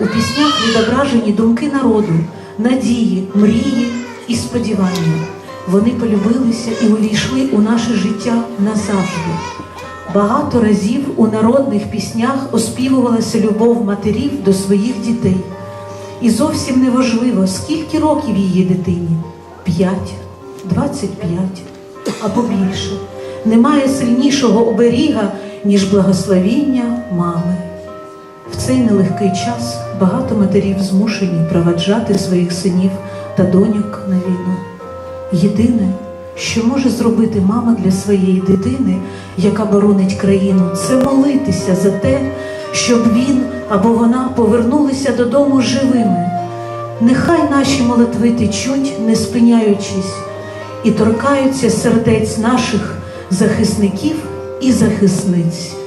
У піснях відображені думки народу, надії, мрії і сподівання. Вони полюбилися і увійшли у наше життя назавжди. Багато разів у народних піснях оспівувалася любов матерів до своїх дітей. І зовсім не важливо, скільки років її дитині 5, 25 або більше. Немає сильнішого оберіга, ніж благословіння мами. В цей нелегкий час багато матерів змушені проваджати своїх синів та доньок на війну. Єдине, що може зробити мама для своєї дитини, яка боронить країну, це молитися за те, щоб він або вона повернулися додому живими. Нехай наші молитви течуть, не спиняючись, і торкаються сердець наших захисників і захисниць.